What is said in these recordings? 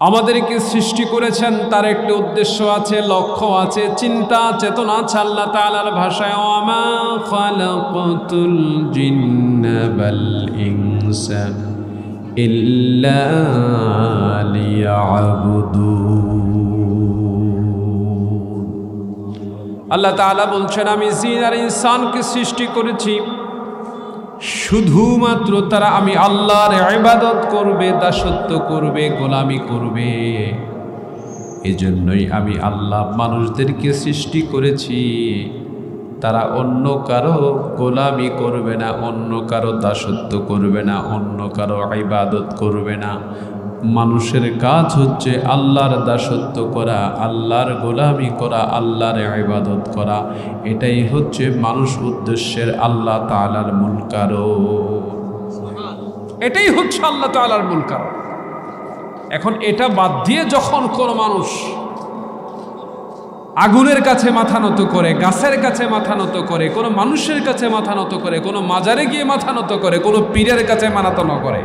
আমাদেরকে সৃষ্টি করেছেন, তার একটি উদ্দেশ্য আছে, লক্ষ্য আছে, চিন্তা, চেতনা আছে তাআলার ভাষায় আল্লাহ তাআলা বলছেন, আমি জিন আর ইনসানকে সৃষ্টি করেছি। শুধুমাত্র তারা আমি আল্লাহর ইবাদত করবে, দাসত্ব করবে, গোলামি করবে। এজন্যই আমি আল্লাহ মানুষদেরকে সৃষ্টি করেছি। তারা অন্য কারও গোলামি করবে না, অন্য কারও দাসত্ব করবে না, অন্য কারও ইবাদত করবে না। মানুষের কাজ হচ্ছে আল্লাহর দাসত্ব করা, আল্লাহর গোলামি করা, আল্লাহর ইবাদত করা। এটাই হচ্ছে মানুষ উদ্দেশ্যের আল্লাহ তালার মূল কারণ। এটাই হচ্ছে আল্লাহ তালার মূল কারণ। এখন এটা বাদ দিয়ে যখন কোনো মানুষ আগুনের কাছে মাথা নত করে, গাছের কাছে মাথা নত করে, কোনো মানুষের কাছে মাথা নত করে, কোনো মাজারে গিয়ে মাথা নত করে, কোনো পীরের কাছে মাথা নত করে,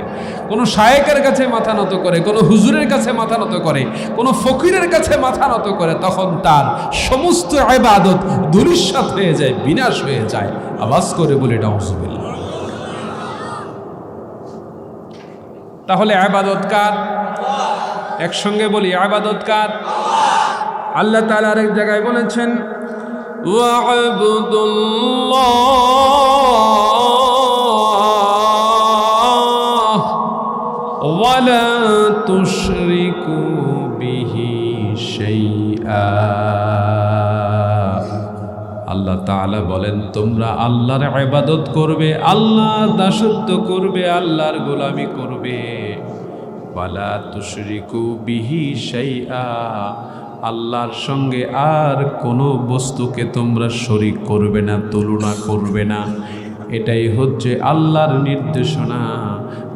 কোনো শায়েকের কাছে মাথা নত করে, কোনো হুজুরের কাছে মাথা নত করে, কোনো ফকিরের কাছে মাথা নত করে, তখন তার সমস্ত আবাদত দুরিশ্বাত হয়ে যায়, বিনাশ হয়ে যায়। আওয়াজ করে বলে ডাউজুবিল্লাহ তাহলে আবাদত কার? একসঙ্গে বলি আবাদত কার? আল্লাহ তাআলা আরেক জায়গায় বলেছেন আল্লাহ তাআলা বলেন, তোমরা আল্লাহর ইবাদত করবে আল্লাহ দাসত্ব করবে, আল্লাহর গোলামি করবে। ওয়ালা তুশরিকু বিহি শাইআ। আল্লাহর সঙ্গে আর কোনো বস্তুকে তোমরা শরিক করবে না, তুলনা করবে না। এটাই হচ্ছে আল্লাহর নির্দেশনা।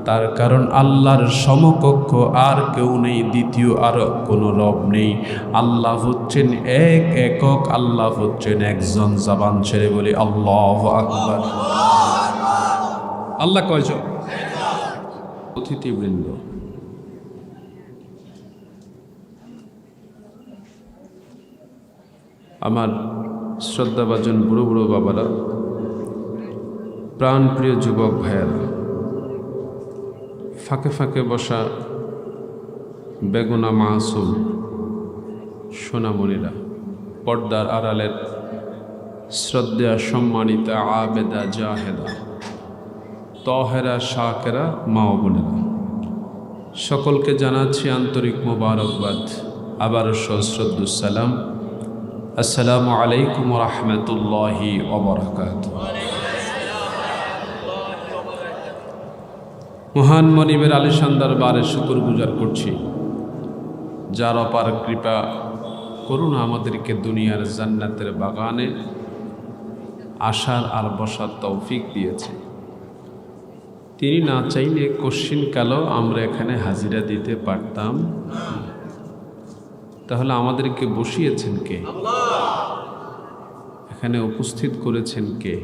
তার কারণ আল্লাহর সমকক্ষ আর কেউ নেই, দ্বিতীয় আর কোনো রব নেই। আল্লাহ হচ্ছেন এক একক, আল্লাহ হচ্ছেন একজন জাবান ছেড়ে বলি, আল্লাহ আকবার। আল্লাহ কয়জন? অতিথিবৃন্দ। আমার শ্রদ্ধাভাজন বুড়ো বুড়ো বাবারা, প্রাণপ্রিয় যুবক ভাইয়েরা, ফাঁকে ফাঁকে বসা বেগুনা মাসুম সোনামণিরা, পর্দার আড়ালের শ্রদ্ধা সম্মানিতা আবেদা জাহেদা, তহেরা শাকেরা মা বোনেরা। সকলকে জানাচ্ছি আন্তরিক মোবারকবাদ, আবারও সশ্রদ্ধুসালাম আসসালামু আলাইকুম রহমতুল্লাহি মহান মনিবের আলিশান্দার বারে শুকুর গুজার করছি। যার অপার কৃপা করুন আমাদেরকে দুনিয়ার জান্নাতের বাগানে আসার আর বসার তৌফিক দিয়েছে। তিনি না চাইলে কশ্চিন কালেও আমরা এখানে হাজিরা দিতে পারতাম। তাহলে আমাদেরকে বসিয়েছেন কে? এখানে উপস্থিত করেছেন কে?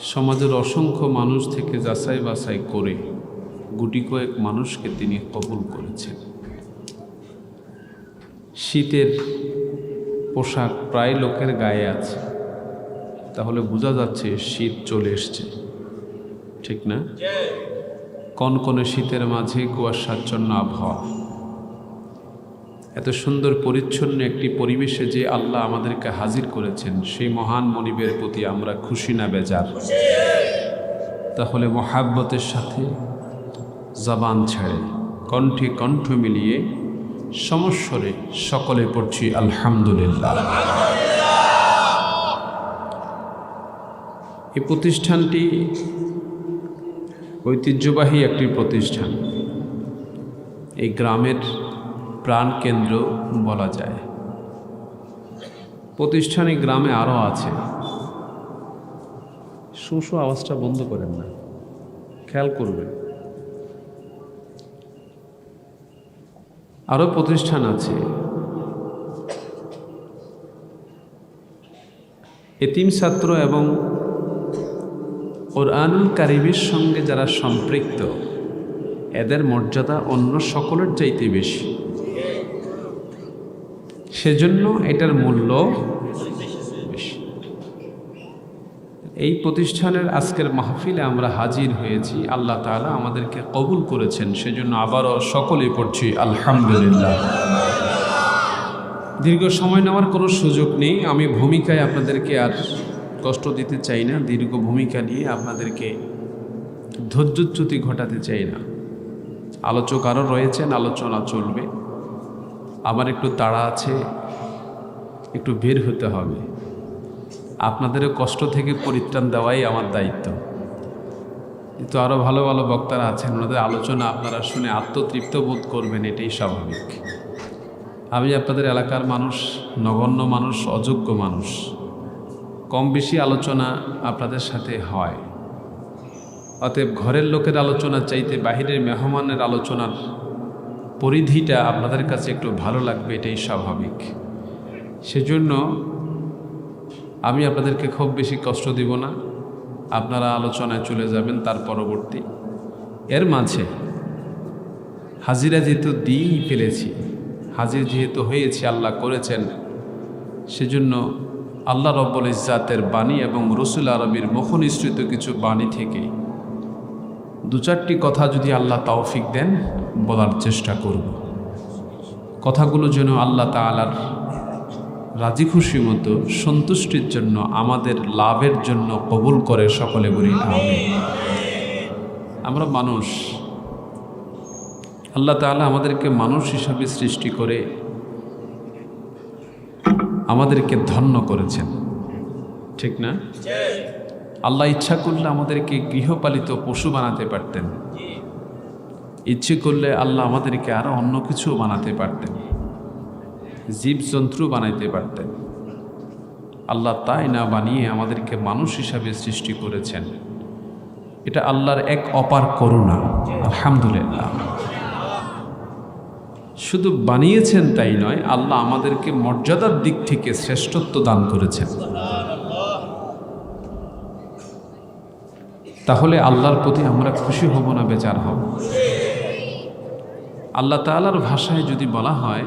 সমাজের অসংখ্য মানুষ থেকে যাচাই বাছাই করে গুটি কয়েক মানুষকে তিনি কবুল করেছেন। শীতের পোশাক প্রায় লোকের গায়ে আছে। তাহলে বোঝা যাচ্ছে শীত চলে এসছে। ঠিক না? কনকনে শীতের মাঝে কুয়াশাচ্ছন্ন আবহাওয়া। এত সুন্দর, পরিচ্ছন্ন একটি পরিবেশে যে আল্লাহ আমাদেরকে হাজির করেছেন, সেই মহান মনিবের প্রতি আমরা খুশি না বেজার। তাহলে মহাব্বতের সাথে জবান ছেড়ে, কণ্ঠে কণ্ঠ মিলিয়ে সমস্বরে সকলে পড়ছি আলহামদুলিল্লাহ। এই প্রতিষ্ঠানটি ঐতিহ্যবাহী একটি প্রতিষ্ঠান। এই গ্রামের প্রাণকেন্দ্র বলা যায়। প্রতিষ্ঠানে গ্রামে আরও আছে। শুশু আওয়াজটা বন্ধ করেন না। খেয়াল করবেন। আরও প্রতিষ্ঠান আছে। এতিম ছাত্র এবং কোরআনুল কারিমের সঙ্গে যারা সম্পৃক্ত, এদের মর্যাদা অন্য সকলের চাইতে বেশি। সেজন্য এটার মূল্য এই প্রতিষ্ঠানের আজকের মাহফিলে আমরা হাজির হয়েছি। আল্লাহ তাআলা আমাদেরকে কবুল করেছেন, সেজন্য আবারও সকলেই পড়ছি, আলহামদুলিল্লাহ। দীর্ঘ সময় নেওয়ার কোনো সুযোগ নেই। আমি ভূমিকায় আপনাদেরকে আর কষ্ট দিতে চাই না। দীর্ঘ ভূমিকা নিয়ে আপনাদেরকে ধৈর্যচ্যুতি ঘটাতে চাই না। আলোচক আরও রয়েছেন, আলোচনা চলবে। আমার একটু তাড়া আছে, একটু বের হতে হবে। আপনাদেরও কষ্ট থেকে পরিত্রাণ দেওয়াই আমার দায়িত্ব। কিন্তু আরও ভালো ভালো বক্তারা আছেন, ওনাদের আলোচনা আপনারা শুনে আত্মতৃপ্ত বোধ করবেন, এটাই স্বাভাবিক। আমি আপনাদের এলাকার মানুষ, নগণ্য মানুষ, অযোগ্য মানুষ। কম বেশি আলোচনা আপনাদের সাথে হয়। অতএব ঘরের লোকের আলোচনা চাইতে বাহিরের মেহমানের আলোচনার পরিধিটা আপনাদের কাছে একটু ভালো লাগবে, এটাই স্বাভাবিক। সেজন্য আমি আপনাদেরকে খুব বেশি কষ্ট দিব না। আপনারা আলোচনায় চলে যাবেন তার পরবর্তী। এর মাঝে হাজিরা যেহেতু দিয়েই ফেলেছি, হাজির যেহেতু হয়েছে, আল্লাহ করেছেন, সেজন্য আল্লাহ রব্বুল ইজাতের বাণী এবং রসুল আরবির মুখনিসৃত কিছু বাণী থেকে দু চারটি কথা যদি আল্লাহ তৌফিক দেন বলার চেষ্টা করব। কথাগুলো যেন আল্লাহ তালার রাজি খুশি মতো, সন্তুষ্টির জন্য, আমাদের লাভের জন্য কবুল করে সকলে বলি আমি আমরা মানুষ। আল্লাহ তাআলা আমাদেরকে মানুষ হিসাবে সৃষ্টি করে আমাদেরকে ধন্য করেছেন। ঠিক না? আল্লাহ ইচ্ছা করলে আমাদেরকে গৃহপালিত পশু বানাতে পারতেন। ইচ্ছে করলে আল্লাহ আমাদেরকে আরও অন্য কিছু বানাতে পারতেন। জীবজন্তু বানাইতে পারতেন। আল্লাহ তাই না বানিয়ে আমাদেরকে মানুষ হিসাবে সৃষ্টি করেছেন। এটা আল্লাহর এক অপার করুণা। আলহামদুলিল্লাহ। শুধু বানিয়েছেন তাই নয়, আল্লাহ আমাদেরকে মর্যাদার দিক থেকে শ্রেষ্ঠত্ব দান করেছেন। তাহলে আল্লাহর প্রতি আমরা খুশি হব না বেচার হব আল্লাহ তালার ভাষায় যদি বলা হয়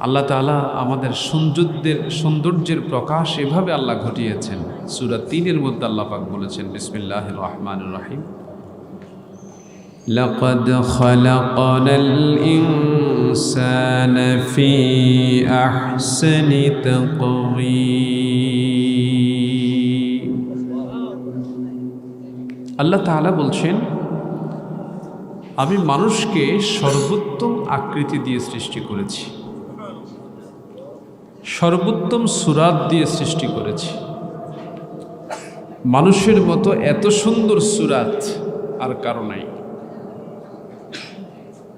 আল্লাহ তালা আমাদের সৌন্দর্যের সৌন্দর্যের প্রকাশ এভাবে আল্লাহ ঘটিয়েছেন সুরা তিনের মধ্যে আল্লাহ পাক বলেছেন বিসমিল্লাহ রহমান রাহিম لقد خلقنا الإنسان في أحسن تقويم আল্লাহ তাআলা বলছেন, আমি মানুষকে সর্বোত্তম আকৃতি দিয়ে সৃষ্টি করেছি। সর্বোত্তম সুরাত দিয়ে সৃষ্টি করেছি। মানুষের মতো এত সুন্দর সুরাত আর কারও নাই।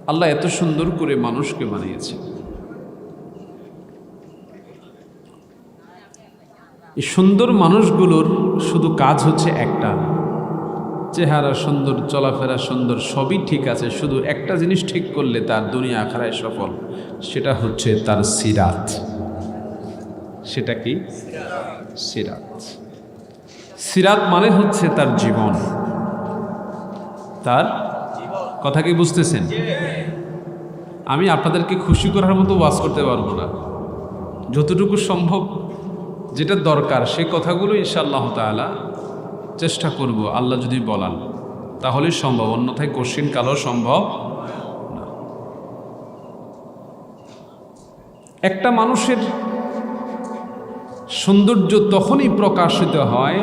আল্লাহ এত সুন্দর করে মানুষকে বানিয়েছে এই সুন্দর মানুষগুলোর শুধু কাজ হচ্ছে একটা। চেহারা সুন্দর, চলাফেরা সুন্দর, সবই ঠিক আছে। শুধু একটা জিনিস ঠিক করলে তার দুনিয়া আখারায় সফল, সেটা হচ্ছে তার সিরাত। সেটা কি? সিরাত। সিরাত মানে হচ্ছে তার জীবন। তার কথা কি বুঝতেছেন? আমি আপনাদেরকে খুশি করার মতো ওয়াজ করতে পারব না। যতটুকু সম্ভব যেটা দরকার, সে কথাগুলো ইনশাআল্লাহ তালা চেষ্টা করব, আল্লাহ যদি বলান। তাহলে সম্ভব, অন্যথায় কোশ্চিন কালো সম্ভব না। একটা মানুষের সৌন্দর্য তখনই প্রকাশিত হয়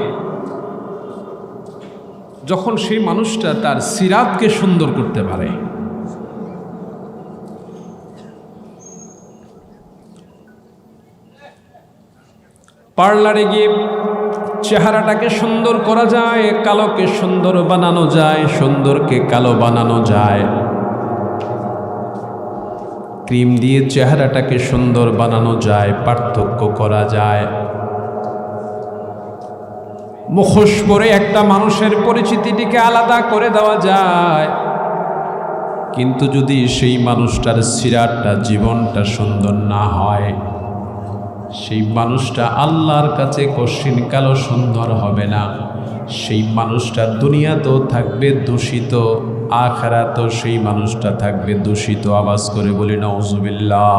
যখন সেই মানুষটা তার সিরাতকে সুন্দর করতে পারে। পার্লারে গিয়ে চেহারাটাকে সুন্দর করা যায়, কালোকে সুন্দর বানানো যায়, সুন্দরকে কালো বানানো যায়। ক্রিম দিয়ে চেহারাটাকে সুন্দর বানানো যায়, পার্থক্য করা যায়। মুখোশ পরে একটা মানুষের পরিচিতিটিকে আলাদা করে দেওয়া যায়। কিন্তু যদি সেই মানুষটার সিরাটটা, জীবনটা সুন্দর না হয় সেই মানুষটা আল্লাহর কাছে কশিন কালো, সুন্দর হবে না। সেই মানুষটা দুনিয়াতেও থাকবে দূষিত আখেরা তো সেই মানুষটা থাকবে দূষিত। আওয়াজ করে বলি নজুবিল্লাহ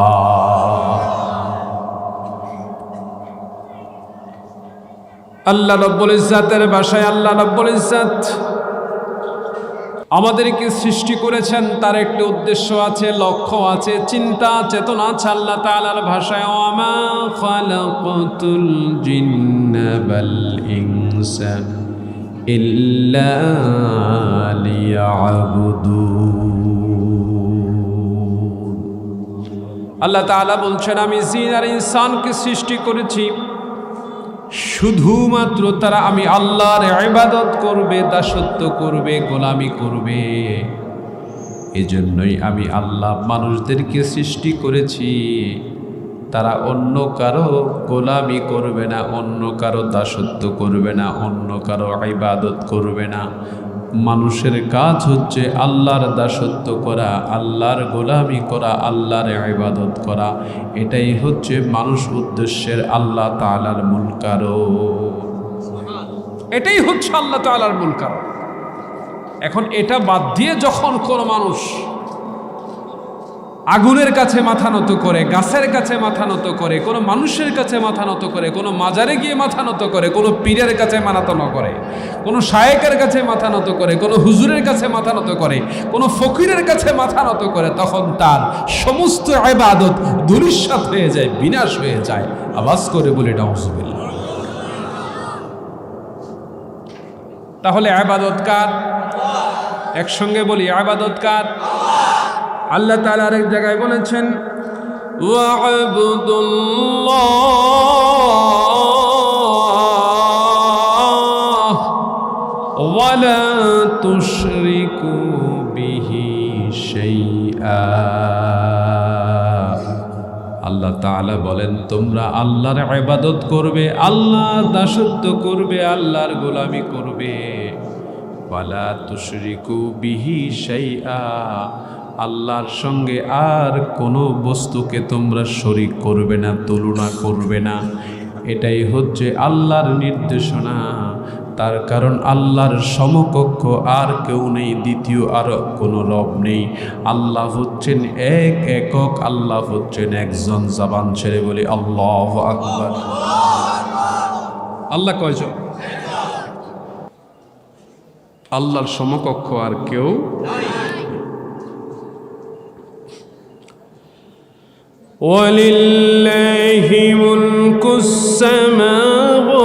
আল্লাহ রব্বুল ইজ্জাতের বাসায় আল্লাহ রব্বুল ইজ্জাত আমাদেরকে সৃষ্টি করেছেন, তার একটি উদ্দেশ্য আছে, লক্ষ্য আছে, চিন্তা, চেতনা আছে। আল্লাহ তাআলার ভাষায় আল্লাহ তাআলা বলছেন, আমি জিন আর ইনসানকে সৃষ্টি করেছি। শুধুমাত্র তারা আমি আল্লাহর ইবাদত করবে, দাসত্ব করবে, গোলামি করবে। এজন্যই আমি আল্লাহ মানুষদেরকে সৃষ্টি করেছি। তারা অন্য কারও গোলামি করবে না, অন্য কারও দাসত্ব করবে না, অন্য কারও ইবাদত করবে না। মানুষের কাজ হচ্ছে আল্লাহর দাসত্ব করা, আল্লাহর গোলামি করা, আল্লাহর ইবাদত করা। এটাই হচ্ছে মানুষ উদ্দেশ্যের আল্লাহ তালার মূল কারণ। এটাই হচ্ছে আল্লাহ তালার মূল কারণ। এখন এটা বাদ দিয়ে যখন কোনো মানুষ আগুনের কাছে মাথা নত করে, গাছের কাছে মাথা নত করে, কোনো মানুষের কাছে মাথা নত করে, কোনো মাজারে গিয়ে মাথা নত করে, কোনো পীরের কাছে মাথা নত করে, কোনো শায়েকের কাছে মাথা নত করে, কোনো হুজুরের কাছে মাথা নত করে, কোনো ফকিরের কাছে মাথা নত করে, তখন তার সমস্ত আবাদত দুরিশ্বাত হয়ে যায়, বিনাশ হয়ে যায়। আওয়াজ করে বলে, নাউজুবিল্লাহ। তাহলে আবাদত কার? একসঙ্গে বলি আবাদত কার? আল্লাহ তাআলা আরেক জায়গায় বলেছেন আল্লাহ তাআলা বলেন, তোমরা আল্লাহর ইবাদত করবে, আল্লাহর দাসত্ব করবে, আল্লাহর গোলামি করবে। ওয়ালা তুশরিকু বিহি আল্লাহর সঙ্গে আর কোনো বস্তুকে তোমরা শরিক করবে না, তুলনা করবে না। এটাই হচ্ছে আল্লাহর নির্দেশনা। তার কারণ আল্লাহর সমকক্ষ আর কেউ নেই, দ্বিতীয় আর কোনো রব নেই। আল্লাহ হচ্ছেন এক একক, আল্লাহ হচ্ছেন একজন জাবান ছেড়ে বলি আল্লাহ আকবর। আল্লাহ কয়জন আল্লাহর সমকক্ষ আর কেউ ولله ملك السماوات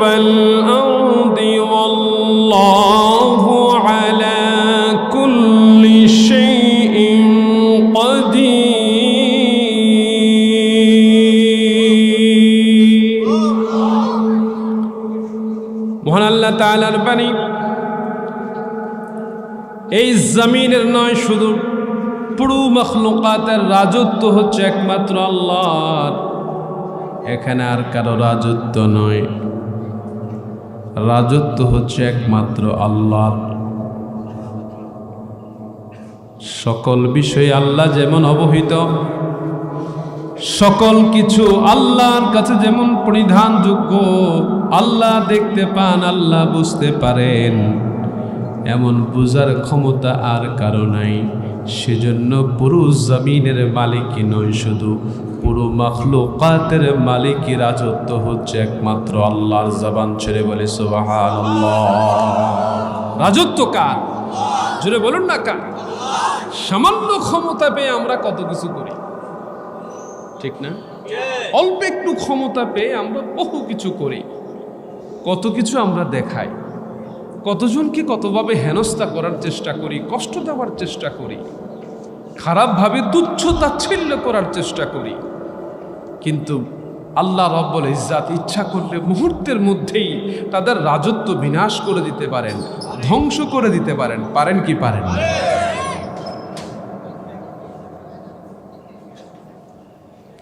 والأرض والله على كل شيء قدير মহান আল্লাহ তাআলার বাণী এই জমিনের নয় শুধু পুরো মখলুকাতের রাজত্ব হচ্ছে একমাত্র আল্লাহর। এখানে আর কারও রাজত্ব নয়। রাজত্ব হচ্ছে একমাত্র আল্লাহর। সকল বিষয়ে আল্লাহ যেমন অবহিত, সকল কিছু আল্লাহর কাছে যেমন পরিধানযোগ্য, আল্লাহ দেখতে পান, আল্লাহ বুঝতে পারেন। এমন বুঝার ক্ষমতা আর কারও নাই। সেজন্য পুরো জমিনের মালিকই নয়, শুধু পুরো মখলুকাতের মালিকই রাজত্ব হচ্ছে একমাত্র আল্লাহর জবান ছেড়ে বলে সুবহানাল্লাহ। রাজত্ব কার? জোরে বলুন না কার? সামান্য ক্ষমতা পেয়ে আমরা কত কিছু করি? ঠিক না? অল্প একটু ক্ষমতা পেয়ে আমরা বহু কিছু করি। কত কিছু আমরা দেখাই। কতজনকে কতভাবে হেনস্থা করার চেষ্টা করি কষ্ট দেওয়ার চেষ্টা করি খারাপভাবে তুচ্ছ তাচ্ছিল্য করার চেষ্টা করি কিন্তু আল্লাহ রব্বল ইজ্জাত ইচ্ছা করলে মুহূর্তের মধ্যেই তাদের রাজত্ব বিনাশ করে দিতে পারেন ধ্বংস করে দিতে পারেন পারেন কি পারেন?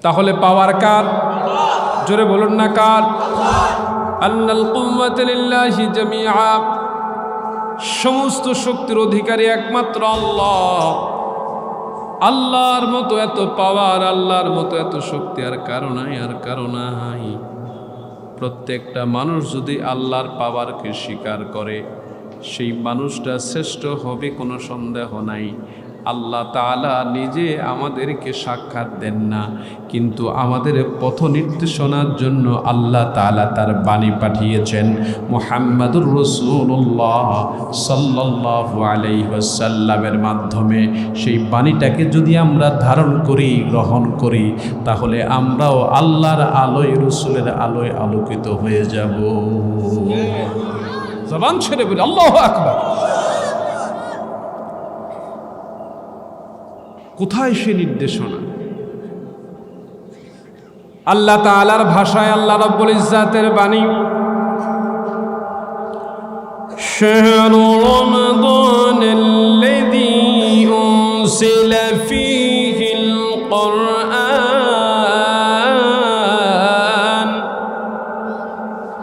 তাহলে পাওয়ার কার জোরে বলুন না কার জামিআ সমস্ত শক্তির অধিকারী একমাত্র আল্লাহ। আল্লাহর মতো এত পাওয়ার আল্লাহর মতো এত শক্তি আর কারণাই আর কারণাই প্রত্যেকটা মানুষ যদি আল্লাহর পাওয়ারকে স্বীকার করে, সেই মানুষটা শ্রেষ্ঠ হবে কোনো সন্দেহ নাই। আল্লাহ তাআলা নিজে আমাদেরকে সাক্ষাৎ দেন না কিন্তু আমাদের পথ নির্দেশনার জন্য আল্লাহ তাআলা তার বাণী পাঠিয়েছেন মোহাম্মদুর রসুল্লাহ সাল্লাল্লাহু আলাইহি ওয়াসাল্লামের মাধ্যমে। সেই বাণীটাকে যদি আমরা ধারণ করি গ্রহণ করি তাহলে আমরাও আল্লাহর আলোয় রসুলের আলোয় আলোকিত হয়ে যাব। জবান ছেড়ে বলি আল্লাহ আকবার। কোথায় সে নির্দেশনা আল্লাহ তাআলার ভাষায় আল্লাহ রব্বুল ইজ্জাতের বাণী شهر رمضان الذي أنزل فيه القرآن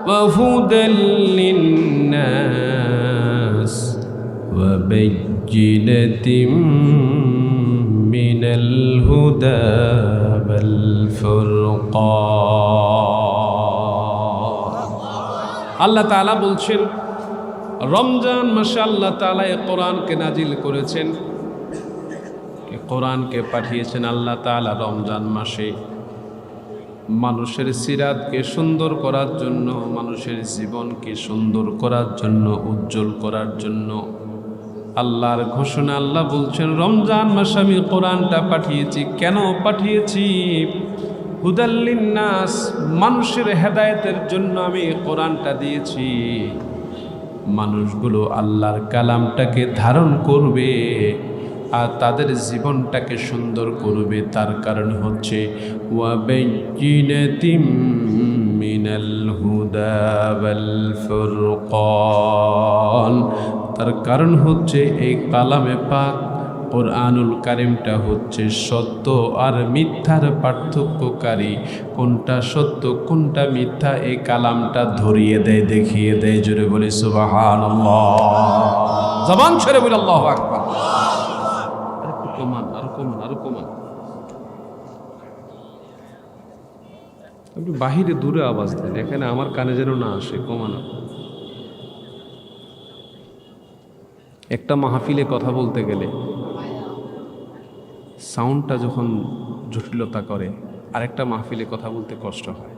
وهدى للناس وبينة আল্লাহ তাআলা বলছেন, রমজান মাসে আল্লাহ তাআলা এ কোরআনকে নাজিল করেছেন। কোরআনকে পাঠিয়েছেন আল্লাহ তাআলা রমজান মাসে। মানুষের সিরাতকে সুন্দর করার জন্য, মানুষের জীবনকে সুন্দর করার জন্য, উজ্জ্বল করার জন্য আল্লাহর ঘোষণা আল্লাহ বলছেন, রমজান মাসে আমি কোরআনটা পাঠিয়েছি। কেন পাঠিয়েছি? হুদাল্লিন নাস মানুষের হেদায়তের জন্য আমি কোরআনটা দিয়েছি। মানুষগুলো আল্লাহর কালামটাকে ধারণ করবে আর তাদের জীবনটাকে সুন্দর করবে। তার কারণ হচ্ছে মিনাল হুদা তার কারণ হচ্ছে এই কালামে পাক কোরআনুল কারিমটা হচ্ছে সত্য আর মিথ্যার পার্থক্যকারী। কোনটা সত্য, কোনটা মিথ্যা, এই কালামটা ধরিয়ে দেয়, দেখিয়ে দেয়, জোরে বলে সুবাহান জবান ছেড়ে বলে আল্লাহ আকবার। কমান কমান কমান। বাহিরে দূরে আওয়াজ দেন, এখানে আমার কানে যেন না আসে, কমানো। একটা মাহফিলে কথা বলতে গেলে সাউন্ডটা যখন জটিলতা করে, আরেকটা মাহফিলে কথা বলতে কষ্ট হয়।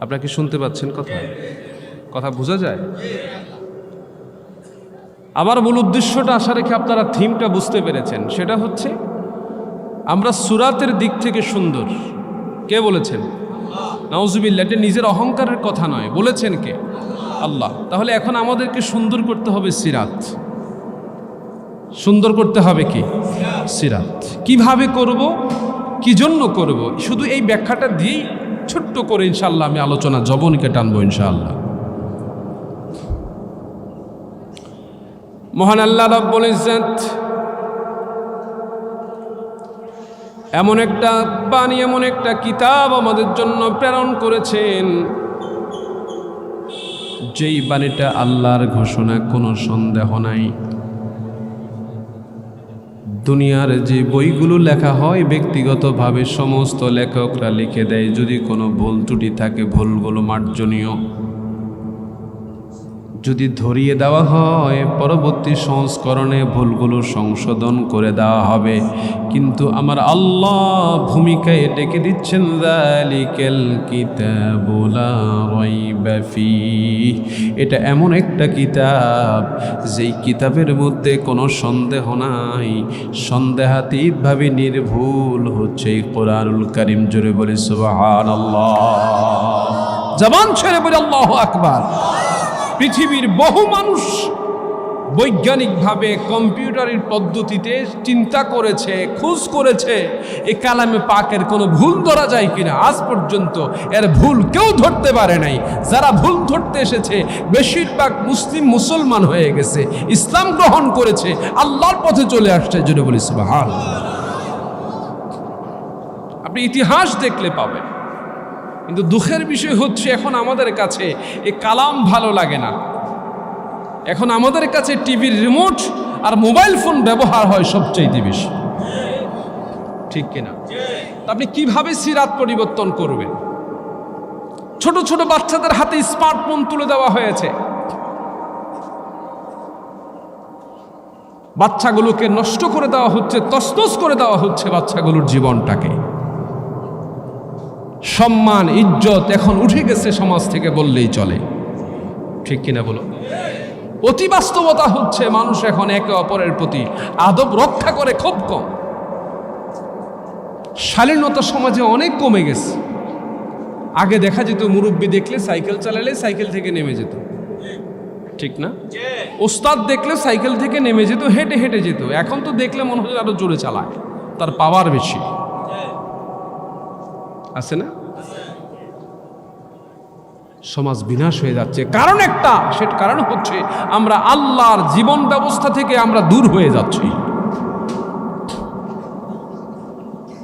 আপনারা কি শুনতে পাচ্ছেন কথা? কথা বোঝা যায়? আমার মূল উদ্দেশ্যটা আশা রেখে আপনারা থিমটা বুঝতে পেরেছেন। সেটা হচ্ছে, আমরা সুরাতের দিক থেকে সুন্দর। কে বলেছেন? নাউজুবিল্লা এটা নিজের অহংকারের কথা নয়। বলেছেন কে? আল্লাহ। তাহলে এখন আমাদেরকে সুন্দর করতে হবে সিরাত। সুন্দর করতে হবে কি? সিরাত। কীভাবে করব? কি জন্য করব? শুধু এই ব্যাখ্যাটা দিয়েই ছোট্ট করে ইনশাল্লাহ আমি আলোচনা জবনকে টানবো ইনশাআল্লাহ। মহান আল্লাহ রব্বুল ইজ্জত এমন একটা বাণী, এমন একটা কিতাব আমাদের জন্য প্রেরণ করেছেন। যেই বাণীটা আল্লাহর ঘোষণা কোনো সন্দেহ নাই। দুনিয়ার যে বইগুলো লেখা হয়, ব্যক্তিগতভাবে সমস্ত লেখকরা লিখে দেয়। যদি কোনো ভুল ত্রুটি থাকে, ভুলগুলো মার্জনীয়। যদি ধরিয়ে দেওয়া হয়, পরবর্তী সংস্করণে ভুলগুলো সংশোধন করে দেওয়া হবে। কিন্তু আমার আল্লাহ ভূমিকায় ডেকে দিচ্ছেন। এটা এমন একটা কিতাব, যেই কিতাবের মধ্যে কোনো সন্দেহ নাই। সন্দেহাতীতভাবে নির্ভুল হচ্ছে এই কোরআনুল কারিম। জোরে বলে, সুবহানাল্লাহ। জবান ছেড়ে বলে, আল্লাহ আকবার। পৃথিবীর বহু মানুষ বৈজ্ঞানিকভাবে কম্পিউটারের পদ্ধতিতে চিন্তা করেছে, খোঁজ করেছে, এ কালামে পাকের কোনো ভুল ধরা যায় কিনা? আজ পর্যন্ত এর ভুল কেউ ধরতে পারে নাই। যারা ভুল ধরতে এসেছে, বেশিরভাগ মুসলিম মুসলমান হয়ে গেছে। ইসলাম গ্রহণ করেছে, আল্লাহর পথে চলে আসছে জন্য বলি সুবহান আপনি ইতিহাস দেখলে পাবেন। কিন্তু দুঃখের বিষয় হচ্ছে এখন আমাদের কাছে এ কালাম ভালো লাগে না। এখন আমাদের কাছে টিভির রিমোট আর মোবাইল ফোন ব্যবহার হয় সবচাইতে বেশি। ঠিক কিনা আপনি কীভাবে সিরাত পরিবর্তন করবেন? ছোট ছোট বাচ্চাদের হাতে স্মার্টফোন তুলে দেওয়া হয়েছে। বাচ্চাগুলোকে নষ্ট করে দেওয়া হচ্ছে তসতস করে দেওয়া হচ্ছে বাচ্চাগুলোর জীবনটাকে। সম্মান, ইজ্জত এখন উঠে গেছে সমাজ থেকে বললেই চলে। ঠিক কিনা বলো অতি বাস্তবতা হচ্ছে মানুষ এখন একে অপরের প্রতি আদব রক্ষা করে খুব কম। শালীনতা সমাজে অনেক কমে গেছে। আগে দেখা যেত মুরব্বী দেখলে সাইকেল চালালে সাইকেল থেকে নেমে যেত। ঠিক না? ওস্তাদ দেখলে সাইকেল থেকে নেমে যেত, হেঁটে হেঁটে যেত। এখন তো দেখলে মনে হয় আরও জোরে চালায়। তার পাওয়ার বেশি। আছে না? সমাজ বিনাশ হয়ে যাচ্ছে। কারণ একটা সেটা কারণ হচ্ছে আমরা আল্লাহর জীবন ব্যবস্থা থেকে আমরা দূর হয়ে যাচ্ছি।